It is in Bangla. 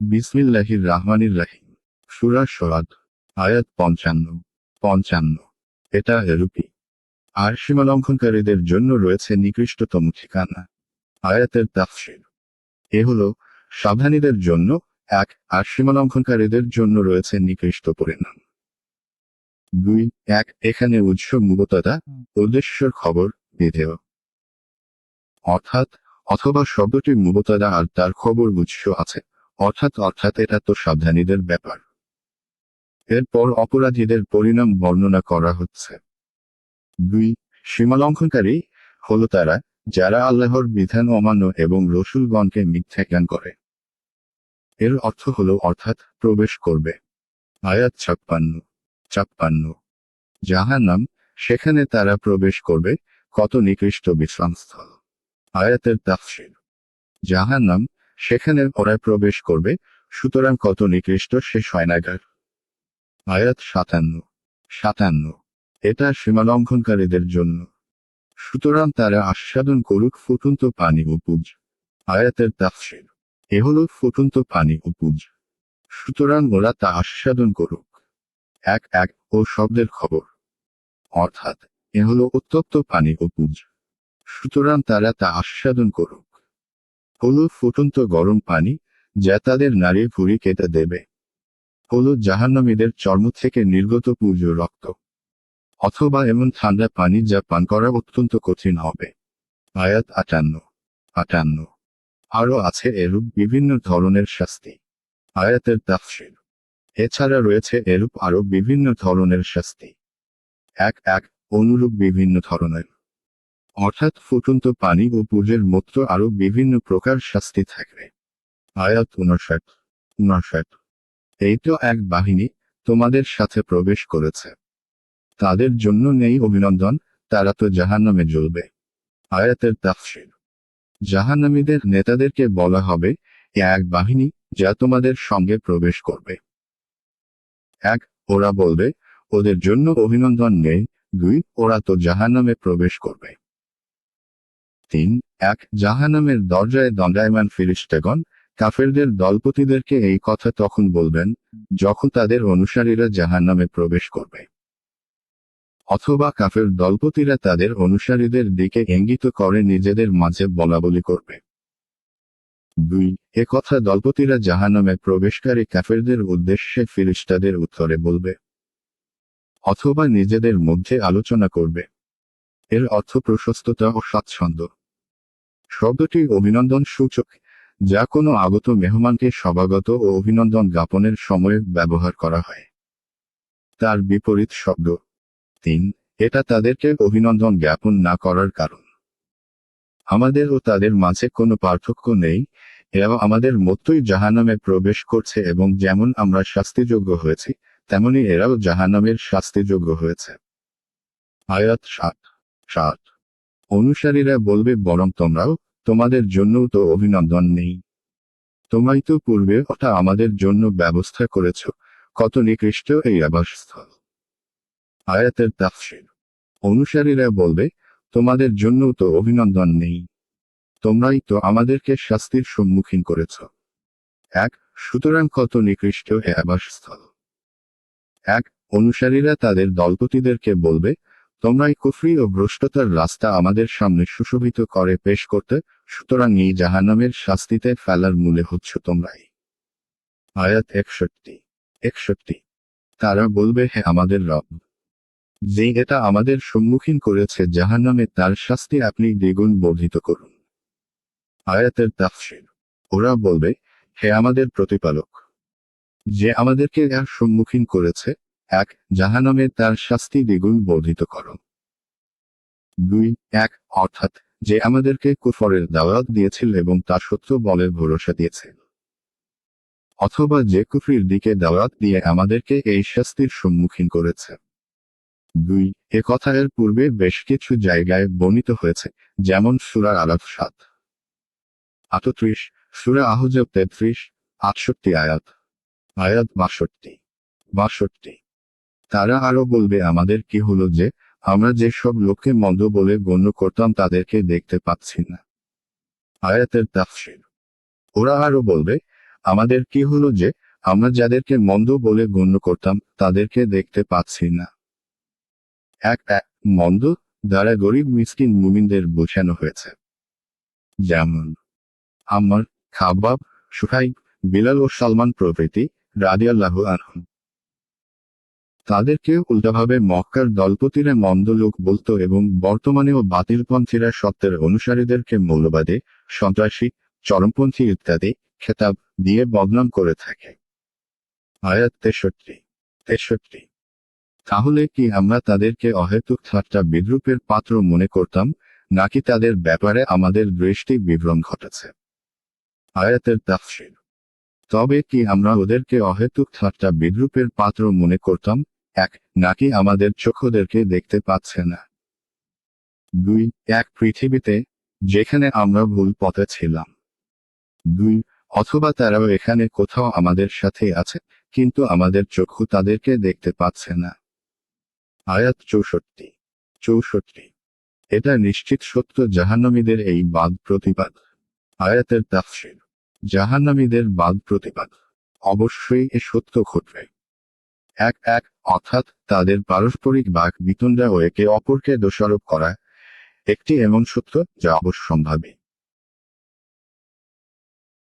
বিসমিল্লাহির রাহমানির রাহিম। সুরা সরাদ, আয়াত পঞ্চান্ন পঞ্চান্ন। এটা এরূপী আর সীমালঙ্ঘনকারীদের জন্য রয়েছে নিকৃষ্টতম ঠিকানা। আয়াতের তাফসির। এ হলো, সাবধানীদের জন্য এক, আর সীমালঙ্ঘনকারীদের জন্য রয়েছে নিকৃষ্ট পরিণাম। দুই, এক, এখানে উৎস মুবততা উদ্দেশ্যের খবর, বিধেয়। অর্থাৎ, অথবা শব্দটি মুবতদা আর তার খবর উৎস আছে। অর্থাৎ অর্থাৎ এটা তো সাবধানীদের ব্যাপার। এরপর অপরাধীদের পরিণাম বর্ণনা করা হচ্ছে। দুই, সীমালঙ্ঘনকারী হলো তারা যারা আল্লাহর বিধান অমান্য এবং রসুলগণকে মিথ্যা জ্ঞান করে। এর অর্থ হলো, অর্থাৎ প্রবেশ করবে। আয়াত ছাপ্পান্ন ছাপ্পান্ন। যাহার নাম সেখানে তারা প্রবেশ করবে, কত নিকৃষ্ট বিশ্রামস্থল আয়াতের তাফসির। যাহার নাম সেখানে ওরা প্রবেশ করবে, সুতরাং কত নিকৃষ্ট সে শয়নাগার আয়াত সাতান্ন। সাতান্ন। এটা সীমালঙ্ঘনকারীদের জন্য। সুতরাং তারা আস্বাদন করুক ফুটন্ত পানি ও পুজ। আয়াতের তাফসির। এ হল ফুটন্ত পানি ও পুজ। সুতরাং ওরা তা আস্বাদন করুক। এক এক ও শব্দের খবর। অর্থাৎ এ হল উত্তপ্ত পানি ও পুজ। সুতরাং তারা তা আস্বাদন করুক। হলো ফুটন্ত গরম পানি, যা তাদের নারী ভুড়ি কেটে দেবে। হলো জাহান্নামীদের চর্ম থেকে নির্গত পূর্য রক্ত। অথবা এমন ঠান্ডা পানি যা পান করা অত্যন্ত কঠিন হবে। আয়াত আটান্ন। আটান্ন। আরও আছে এরূপ বিভিন্ন ধরনের শাস্তি। আয়াতের তাফসির। এছাড়া রয়েছে এরূপ আরও বিভিন্ন ধরনের শাস্তি। এক এক, অনুরূপ বিভিন্ন ধরনের। অর্থাৎ ফুটন্ত পানি ও পূজের মতো আরও বিভিন্ন প্রকার শাস্তি থাকবে। আয়াত উনষাট উনষাট। এই তো এক বাহিনী তোমাদের সাথে প্রবেশ করেছে। তাদের জন্য নেই অভিনন্দন, তারা তো জাহান্নামে জ্বলবে। আয়াতের তাফসির। জাহান্নামীদের নেতাদেরকে বলা হবে, এ এক বাহিনী যা তোমাদের সঙ্গে প্রবেশ করবে। এক, ওরা বলবে, ওদের জন্য অভিনন্দন নেই। দুই, ওরা তো জাহান্নামে প্রবেশ করবে। তিন, এক জাহানামের দরজায় দণ্ডায়মান ফিরিস্টেগণ কাফেরদের দলপতিদেরকে এই কথা তখন বলবেন, যখন তাদের অনুসারীরা জাহান্নামে প্রবেশ করবে। অথবা কাফের দলপতিরা তাদের অনুসারীদের দিকে ইঙ্গিত করে নিজেদের মাঝে বলাবলি করবে। দুই, এ কথা দলপতিরা জাহান্নামে প্রবেশকারী কাফেরদের উদ্দেশ্যে ফিরিস্তাদের উত্তরে বলবে। অথবা নিজেদের মধ্যে আলোচনা করবে। এর অর্থ প্রশস্ততা ও স্বাচ্ছন্দ্য। শব্দটি অভিনন্দন সূচক, যা কোনো আগত মেহমানকে সভাগত ও অভিনন্দন জ্ঞাপনের সময়ে ব্যবহার করা হয়। তার বিপরীত শব্দ, তিন, এটা তাদেরকে অভিনন্দন জ্ঞাপন না করার কারণ। আমাদের ও তাদের মাঝে কোনো পার্থক্য নেই, এরাও আমাদের মতোই জাহানামে প্রবেশ করছে এবং যেমন আমরা শাস্তিযোগ্য হয়েছি, তেমনি এরাও জাহানামের শাস্তিযোগ্য হয়েছে। আয়াত সাত সাত। অনুসারীরা বলবে, বরং তোমরাও তোমাদের জন্যও তো অভিনন্দন নেই। তোমরাই তো পূর্বে ওটা আমাদের জন্য ব্যবস্থা করেছ। কত নিকৃষ্ট এই আবাসস্থল। আয়াতের তাফসির। অনুসারীরা বলবে, তোমাদের জন্যও তো অভিনন্দন নেই। তোমরাই তো আমাদেরকে শাস্তির সম্মুখীন করেছ। এক, সুতরাং কত নিকৃষ্ট এ আবাসস্থল। এক, অনুসারীরা তাদের দলপতিদেরকে বলবে তোমরাই কুফরি ও ভ্রষ্টতার রাস্তা আমাদের সামনে সুশোভিত করে পেশ করতে, সুতরাং এই জাহান্নামের শাস্তিতে ফেলার মূলে হচ্ছ তোমরাই। আয়াত একষট্টি। একষট্টি। তারা বলবে, হে আমাদের রব, যে এটা আমাদের সম্মুখীন করেছে জাহান্নামে, তার শাস্তি আপনি দ্বিগুণ বর্ধিত করুন। আয়াতের তাফসির। ওরা বলবে, হে আমাদের প্রতিপালক, যে আমাদেরকে এর সম্মুখীন করেছে এক, জাহান্নামে তার শাস্তি দ্বিগুণ বর্ধিত করো। দুই, এক, অর্থাৎ যে আমাদেরকে কুফরের দাওয়াত দিয়েছিল এবং তা সত্য বলে ভরসা দিয়েছিল অথবা যে কুফরির দিকে দাওয়াত দিয়ে আমাদেরকে এই শাস্তির সম্মুখীন করেছে। দুই, এ কথা এর পূর্বে বেশ কিছু জায়গায় বর্ণিত হয়েছে, যেমন সুরা আলাফ সাত। আটত্রিশ, সুরা আহজব তেত্রিশ, আটষট্টি আয়াত। আয়াত বাষট্টি। বাষট্টি। তারা আরও বলবে আমাদের কি হলো যে, আমরা যেসব লোককে মন্দ বলে গণ্য করতাম তাদেরকে দেখতে পাচ্ছি না। আয়াতের তাফসির। ওরা আরও বলবে, আমাদের কি হলো যে, আমরা যাদেরকে মন্দ বলে গণ্য করতাম তাদেরকে দেখতে পাচ্ছি না। এক এক, মন্দ, দ্বারা গরিব, মিসকিন, মুমিনদের বোঝানো হয়েছে। যেমন আমার খাবাব, সুহাইব, বিলাল ও সালমান প্রভৃতি রাদিয়াল্লাহু আনহুম। তাদেরকে উল্টাভাবে মক্কার দলপতিরা মন্দ লোক বলতো এবং বর্তমানেও বাতিলপন্থীরা সত্যের অনুসারীদেরকে মৌলবাদী, সন্ত্রাসী, চরমপন্থী ইত্যাদি খেতাব দিয়ে বদনাম করে থাকে। আয়াত তেষট্টি তেষট্টি। তাহলে কি আমরা তাদেরকে অহেতুক ঠাট্টা বিদ্রুপের পাত্র মনে করতাম, নাকি তাদের ব্যাপারে আমাদের দৃষ্টি বিভ্রম ঘটেছে? আয়াতের তাফসির। তবে কি আমরা ওদেরকে অহেতুক ঠাট্টা বিদ্রুপের পাত্র মনে করতাম এক, নাকি আমাদের চোখ ওদেরকে দেখতে পাচ্ছে না। দুই, এক, পৃথিবীতে, যেখানে আমরা ভুল পথে ছিলাম। দুই, অথবা তারাও এখানে কোথাও আমাদের সাথে আছে, কিন্তু আমাদের চক্ষু তাদেরকে দেখতে পাচ্ছে না। আয়াত চৌষট্টি চৌষট্টি। এটা নিশ্চিত সত্য জাহান্নামীদের এই বাদ প্রতিবাদ। আয়াতের তাফসির, জাহান্নামীদের বাদ প্রতিবাদ। অবশ্যই এ সত্য ঘটবে। এক এক অর্থাৎ তাদের পারস্পরিক বাক বিতণ্ডা ও একে অপরকে দোষারোপ করা, একটি এমন সত্য যা অবশ্যম্ভাবী।